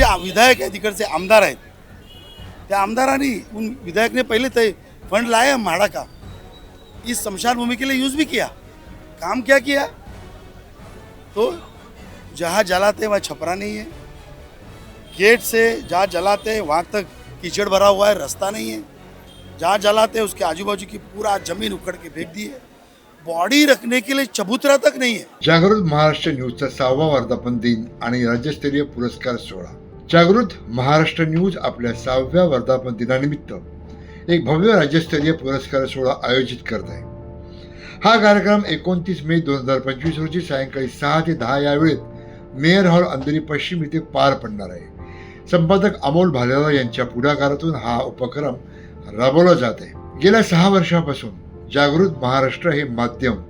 जे विधायक आहेत तिकडचे आमदार आहेत त्या आमदारांनी उन विधायक ने पहले तय फंड लाया माड़ा का इस शमशान भूमि के लिए यूज भी किया काम क्या किया? तो जहाँ जलाते वहाँ छपरा नहीं है. गेट से जहाँ जलाते हैं वहाँ तक कीचड़ भरा हुआ है रास्ता नहीं है. जहाँ जलाते हैं उसके आजू बाजू की पूरा जमीन उखड़ के फेंक दी है. बॉडी रखने के लिए चबूतरा तक नहीं है. जागृत महाराष्ट्र न्यूजचा सहावा वर्धापन दिन आणि राज्यस्तरीय पुरस्कार सोहळा. जागृत महाराष्ट्र न्यूज आपल्या सहाव्या वर्धापन दिनानिमित्त एक भव्य राज्यस्तरीय पुरस्कार सोहळा आयोजित करत आहे. हा कार्यक्रम एकोणतीस मे दोन हजार पंचवीस रोजी सायंकाळी सहा ते दहा या वेळेत मेयर हॉल अंधेरी पश्चिम इथे पार पडणार आहे. संपादक अमोल भालेराव यांच्या पुढाकारातून हा उपक्रम राबवला जात आहे. गेल्या सहा वर्षापासून जागृत महाराष्ट्र हे माध्यम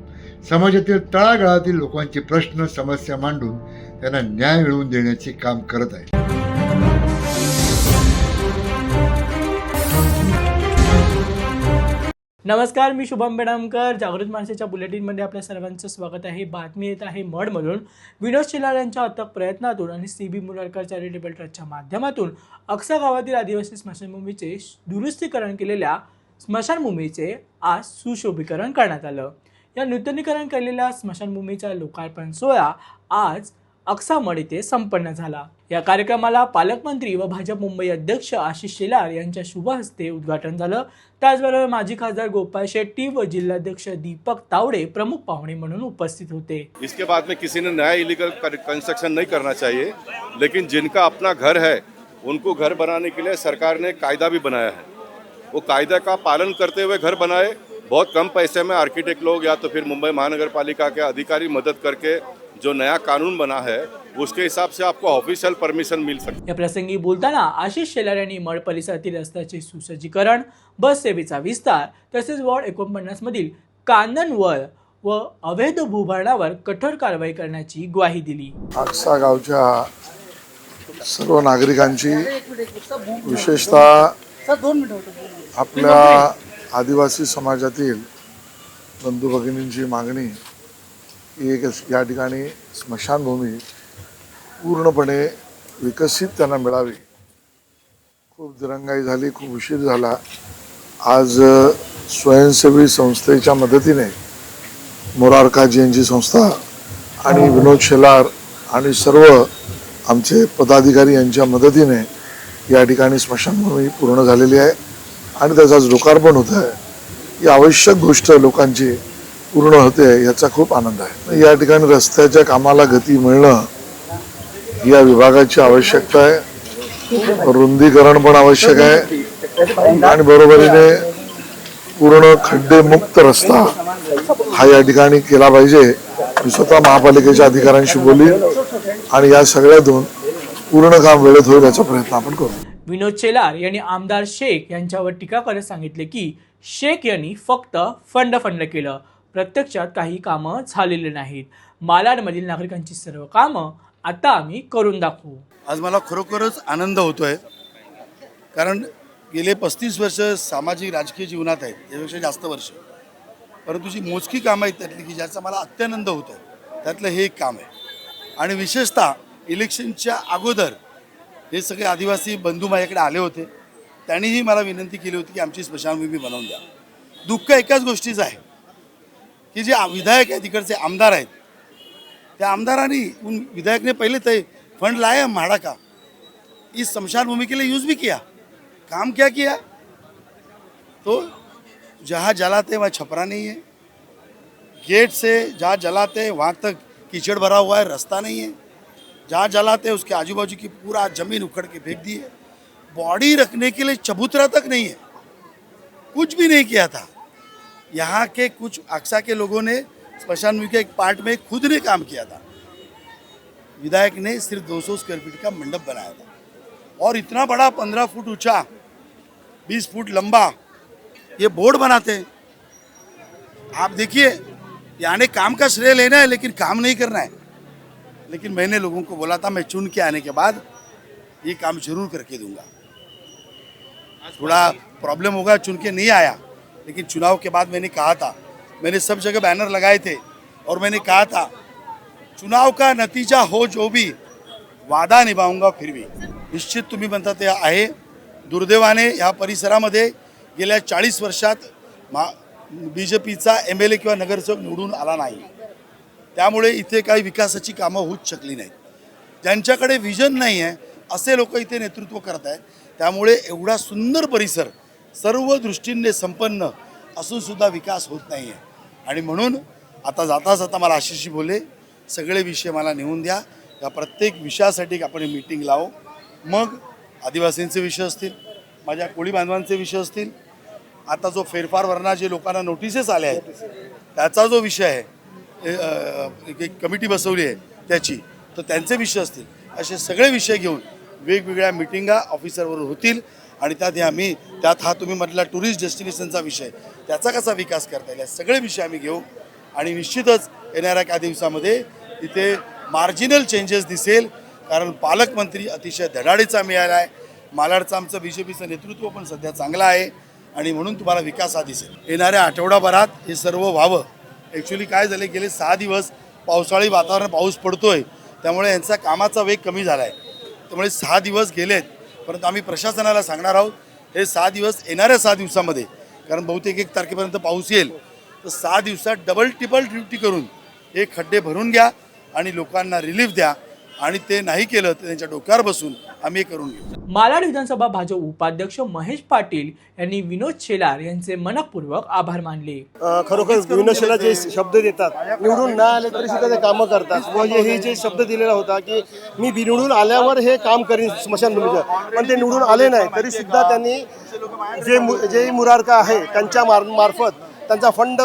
समाजातील तळागाळातील लोकांचे प्रश्न समस्या मांडून त्यांना न्याय मिळवून देण्याचे काम करत आहे. नमस्कार मी शुभम बेडामकर. जागृत माणसाच्या बुलेटिनमध्ये आपल्या सर्वांचं स्वागत आहे. बातमी येत आहे मडमधून. विनोद शिलार यांच्या अथक प्रयत्नातून आणि सी बी मुरळकर चॅरिटेबल ट्रस्टच्या माध्यमातून अक्सा गावातील आदिवासी स्मशानभूमीचे दुरुस्तीकरण केलेल्या स्मशानभूमीचे आज सुशोभीकरण करण्यात आलं. या नूतनीकरण केलेल्या स्मशानभूमीचा लोकार्पण सोहळा आज अक्सामड येथे संपन्न झाला. या कार्यक्रमाला पालकमंत्री व भाजप मुंबई अध्यक्ष आशिष शेलार यांच्या शुभ हस्ते उद्घाटन झालं. त्याचबरोबर माजी खासदार गोपाळ शेट्टी व जिल्हाध्यक्ष दीपक तावडे प्रमुख पाहुणे म्हणून उपस्थित होते. इसके बाद में किसी ने नया इलीगल कंस्ट्रक्शन नहीं करना चाहिए लेकिन जिनका अपना घर है उनको घर बनाने के लिए सरकार ने कायदा भी बनाया है। वो कायदा का पालन करते हुए घर बनाए बहुत कम पैसे में आर्किटेक्ट लोग या तो फिर मुंबई महानगर पालिका के अधिकारी मदद करके जो नया कानून बना है उसके हिसाब से आपको ऑफिशियल परमिशन मिल सकती है। या प्रसंगी बोलताना आशिष शेलार यांनी मड परिसरातील रस्त्याचे सुसज्जीकरण बस सेवेचा विस्तार तसेच वॉर्ड एकोणपन्नास मधील कांदनवळ व अवैध भूभारणावर कठोर कारवाई करण्याची ग्वाही दिली. आक्सा गावच्या सर्व नागरिकांची विशेषतः आपल्या आदिवासी समाजातील बंधू भगिनींची मागणी एक या ठिकाणी स्मशानभूमी पूर्णपणे विकसित त्यांना मिळावी. खूप दिरंगाई झाली खूप उशीर झाला. आज स्वयंसेवी संस्थेच्या मदतीने मोरारकाजी यांची संस्था आणि विनोद शेलार आणि सर्व आमचे पदाधिकारी यांच्या मदतीने या ठिकाणी स्मशानभूमी पूर्ण झालेली आहे. आणि त्याचा आज लोकार्पण होत आहे ही आवश्यक गोष्ट लोकांची पूर्ण होते याचा खूप आनंद आहे. या ठिकाणी रस्त्याच्या कामाला गती मिळणं ही या विभागाची आवश्यकता आहे. रुंदीकरण पण आवश्यक आहे. आणि बरोबरीने पूर्ण खड्डेमुक्त रस्ता हा या ठिकाणी केला पाहिजे. मी स्वतः महापालिकेच्या अधिकाऱ्यांशी बोलली आणि या सगळ्यातून पूर्ण काम वेळेत होईल याचा प्रयत्न आपण करू. विनोद चेलार यांनी आमदार शेख यांच्यावर टीका करत सांगितले की शेख यांनी फक्त फंड फंड केलं. प्रत्यक्षात काही कामं झालेली नाहीत. मालाडमधील नागरिकांची सर्व कामं आता आम्ही करून दाखवू. आज मला खरोखरच आनंद होतोय. कारण गेले पस्तीस वर्ष सामाजिक राजकीय जीवनात आहेत यापेक्षा जास्त वर्ष. परंतु जी मोजकी कामं आहेत त्यातली की ज्याचा मला अत्यानंद होतो त्यातलं हे एक काम आहे. आणि विशेषतः इलेक्शनच्या अगोदर हे सगळे आदिवासी बंधू माझ्याकडे आले होते. त्यांनीही मला विनंती केली होती की आमची स्मशानभूमी बनवून द्या. दुःख एकाच गोष्टीचं आहे. की जे विधायक आहेत तिकडचे आमदार आहेत. त्या आमदारांनी उन विधायक ने पहले तय फंड लाया माड़ा का? इस शमशान भूमि के लिए यूज़ भी किया. काम क्या किया? तो जहाँ जलाते हैं वहाँ छपरा नहीं है. गेट से जहाँ जलाते हैं वहाँ तक कीचड़ भरा हुआ है, रास्ता नहीं है. जहाँ जलाते हैं उसके आजू बाजू की पूरा ज़मीन उखड़ के फेंक दी है. बॉडी रखने के लिए चबूतरा तक नहीं है. कुछ भी नहीं किया था. यहाँ के कुछ अक्सा के लोगों ने स्मशान भूमि के एक पार्ट में खुद ने काम किया था। विधायक ने सिर्फ़ 200 स्क्वायर फीट का मंडप बनाया था। और इतना बड़ा 15 फुट ऊँचा 20 फुट लंबा ये बोर्ड बनाते हैं। आप देखिए यहाँ काम का श्रेय लेना है, लेकिन काम नहीं करना है। लेकिन मैंने लोगों को बोला था, मैं चुन के आने के बाद ये काम ज़रूर करके दूँगा। थोड़ा प्रॉब्लम होगा, चुन के नहीं आया। लेकिन चुनाव के बाद मैंने कहा था मैंने सब जगह बैनर लगाए थे और मैंने कहा था चुनाव का नतीजा हो जो भी वादा निभाऊंगा फिर भी। निश्चित तुम्ही म्हणता ते आहे। दुर्दैवाने ह्या परिसरामध्ये गेल्या चाळीस वर्षात मा बी जे पीचा एम एल ए किंवा नगरसेवक निवडून आला नाही. त्यामुळे इथे काही विकासाची कामं होऊच शकली नाहीत. ज्यांच्याकडे व्हिजन नाही आहे असे लोक इथे नेतृत्व करत आहेत त्यामुळे एवढा सुंदर परिसर सर्व दृष्टींनी संपन्न असूनसुद्धा विकास होत नाही आहे आणि म्हणून आता जाता जाता मला आशिषी बोले सगळे विषय मला नेऊन द्या. या प्रत्येक विषयासाठी आपण मीटिंग लावू. मग आदिवासींचे विषय असतील माझ्या कोळी बांधवांचे विषय असतील आता जो फेरफार वरना जे लोकांना नोटिसेस आल्या आहेत त्याचा जो विषय आहे एक एक कमिटी बसवली आहे त्याची तर त्यांचे विषय असतील. असे सगळे विषय घेऊन वेगवेगळ्या मिटिंगा ऑफिसरवर होतील. आणि त्यात हे आम्ही त्यात हा तुम्ही म्हटला टुरिस्ट डेस्टिनेशनचा विषय. त्याचा कसा विकास करता येईल? सगळे विषय आम्ही घेऊ. आणि निश्चितच येणाऱ्या काही दिवसामध्ये इथे मार्जिनल चेंजेस दिसेल. कारण पालकमंत्री अतिशय धडाडीचा मिळाला आहे. मालाडचं आमचं बी जे पीचं नेतृत्व पण सध्या चांगलं आहे. आणि म्हणून तुम्हाला विकास हा दिसेल. येणाऱ्या आठवडाभरात हे सर्व व्हावं. ॲक्च्युली काय झालं गेले सहा दिवस पावसाळी वातावरण पाऊस पडतोय. त्यामुळे यांचा कामाचा वेग कमी झाला आहे त्यामुळे सहा दिवस गेलेत. परंतु आम्ही प्रशासनाला सांगणार आहोत हे सहा दिवस येणाऱ्या सहा दिवसामध्ये कारण बहुतेक एक तारखेपर्यंत पाऊस येईल तर सहा दिवसात डबल टिबल ड्युटी करून हे खड्डे भरून घ्या आणि लोकांना रिलीफ द्या आणि ते नाही केलं तर त्यांच्या डोक्यावर बसून आम्ही हे करून घेऊ. मालाड विधानसभा भाजप उपाध्यक्ष महेश पाटील यांनी विनोद शेलार यांचे मनपूर्वक आभार मानले. खरोखर विनोद शेलार जे शब्द देतात निवडून न आले तरी सुद्धा ते कामं करतात. व हे हे जे शब्द दिलेला होता की मी निवडून आल्यावर हे काम करीन स्मशानभूमीचं पण ते निवडून आले नाही तरी सुद्धा त्यांनी जे मु- जे मुरारका आहे त्यांच्या मार मार्फत त्यांचा फंड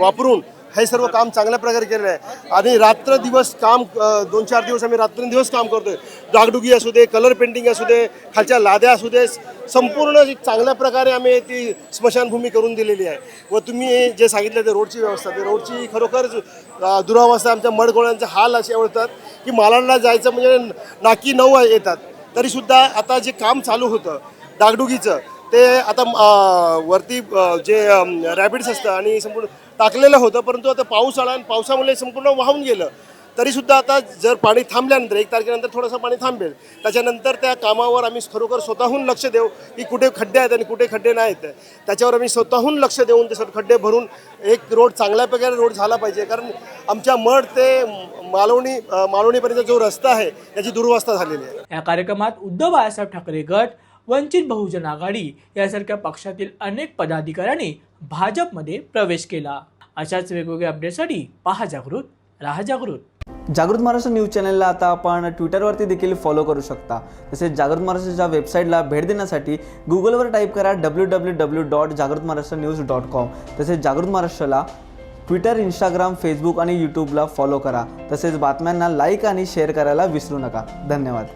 वापरून हे सर्व काम चांगल्या प्रकारे केलेलं आहे. आणि रात्र दिवस काम दोन चार दिवस आम्ही रात्रंदिवस काम करतोय. डागडुगी असू दे कलर पेंटिंग असू दे खालच्या लाद्या असू दे संपूर्ण एक चांगल्या प्रकारे आम्ही ती स्मशानभूमी करून दिलेली आहे. व तुम्ही जे सांगितलं ते रोडची व्यवस्था ते रोडची खरोखर दुरावस्था आमच्या मडगोळ्यांचे हाल असे आवडतात की मालाडला जायचं म्हणजे नाकी नऊ येतात. तरीसुद्धा आता जे काम चालू होतं डागडुगीचं ते आता वरती जे रॅबिड्स असतं आणि संपूर्ण टाकलेलं होतं परंतु आता पाऊस आला आणि पावसामुळे संपूर्ण वाहून गेलं. तरीसुद्धा आता जर पाणी थांबल्यानंतर एक तारखेनंतर थोडंसं पाणी थांबेल. त्याच्यानंतर त्या कामावर आम्ही खरोखर स्वतःहून लक्ष देऊ की कुठे खड्डे आहेत आणि कुठे खड्डे नाहीत. त्याच्यावर आम्ही स्वतःहून लक्ष देऊन ते खड्डे भरून एक रोड चांगल्या प्रकारे रोड झाला पाहिजे. कारण आमच्या मठ ते मालवणी मालवणीपर्यंत जो रस्ता आहे त्याची दुर्वस्था झालेली आहे. या कार्यक्रमात उद्धव बाळासाहेब ठाकरे गट वंचित बहुजन आघाडी यासारख्या पक्षातील अनेक पदाधिकाऱ्यांनी भाजपमध्ये प्रवेश केला. अशाच वेगवेगळ्या अपडेटसाठी पहा जागृत राहा जागृत. जागृत महाराष्ट्र न्यूज चॅनलला आता आपण ट्विटरवरती देखील फॉलो करू शकता. तसेच जागृत महाराष्ट्राच्या वेबसाईटला भेट देण्यासाठी गुगलवर टाईप करा डब्ल्यू डब्ल्यू डब्ल्यू डॉट जागृत महाराष्ट्र न्यूज डॉट कॉम तसेच जागृत महाराष्ट्राला ट्विटर इंस्टाग्राम फेसबुक आणि यूट्यूबला फॉलो करा. तसेच बातम्यांना लाईक आणि शेअर करायला विसरू नका. धन्यवाद.